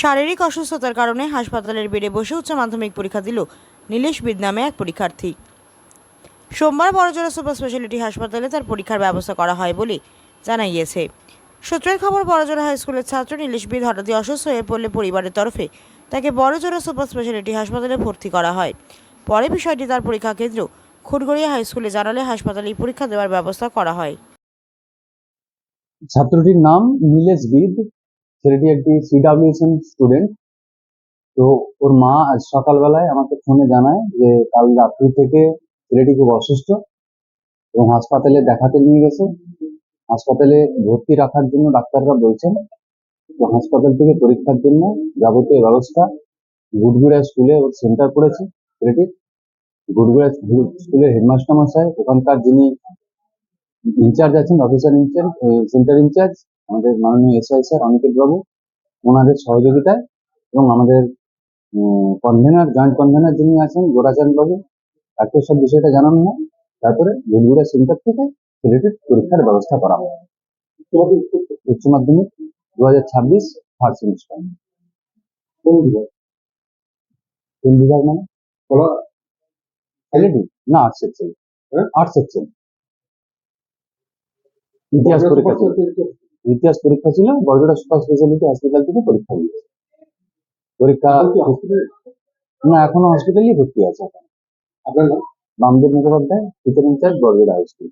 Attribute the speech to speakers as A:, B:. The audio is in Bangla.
A: শারীরিক অসুস্থতার কারণে হাসপাতালের বেডে বসে উচ্চ মাধ্যমিক পরীক্ষা দিল নীলেশ বিদ নামে এক পরীক্ষার্থী। সোমবার বড়জোড়া সুপার স্পেশালিটি হাসপাতালে তার পরীক্ষার ব্যবস্থা করা হয় বলে জানা গিয়েছে সূত্রের খবর, বড়জোড়া হাই স্কুলের ছাত্র নীলেশ বিদ হঠাৎই অসুস্থ হয়ে পড়লে পরিবারের তরফে তাকে বড়জোড়া সুপার স্পেশালিটি হাসপাতালে ভর্তি করা হয়। পরে বিষয়টি তার পরীক্ষা কেন্দ্র খুটগড়িয়া হাই স্কুলে জানালে হাসপাতালে পরীক্ষা দেওয়ার ব্যবস্থা করা হয়।
B: ছাত্রটির নাম নীলেশ বিদ। ছেলেটি একটি সিডাব্লিউএসএম স্টুডেন্ট তো ওর মা আজ সকালবেলায় আমাকে ফোনে জানায় যে কাল রাত্রি থেকে ছেলেটি খুব অসুস্থ এবং হাসপাতালে দেখাতে নিয়ে গেছে। হাসপাতালে ভর্তি রাখার জন্য ডাক্তাররা বলছেন, তো হাসপাতাল থেকে পরীক্ষার জন্য যাবতীয় ব্যবস্থা গুডগুড়া স্কুলে ওর সেন্টার করেছে ছেলেটির গুডগুড়া স্কুলের হেডমাস্টার মশাই, ওখানকার যিনি ইনচার্জ আছেন অফিসার ইনচার্জ সেন্টার ইনচার্জ আমাদের মাননীয় এসআই স্যার অনিকেত বাবু ওনাদের সহযোগিতায় এবং আমাদের কনভেনার জয়েন্ট কনভেনার যিনি আছেন গোরাচাঁদ বাবু তাকে সব বিষয়টা জানানো হয় তারপরে গুলগুড়া সেন্টার থেকে রিলেটেড পরীক্ষার ব্যবস্থা করা হয় উচ্চ মাধ্যমিক দু হাজার ছাব্বিশ থার্ড সেমিস্টার কোন বিভাগ? কোন বিভাগ মানে? এলইডি না আর্টস সেকশন আর্টস সেকশন ইতিহাস পরীক্ষা ইতিহাস পরীক্ষা ছিল বরগুড়া সুপার স্পেশালিটি হসপিটাল থেকে পরীক্ষা দিয়েছে পরীক্ষা না এখনও হসপিটালই ভর্তি আছে। এখন
C: আপনার নাম?
B: Bamdev Mukhopadhyay teacher in charge Barjora high school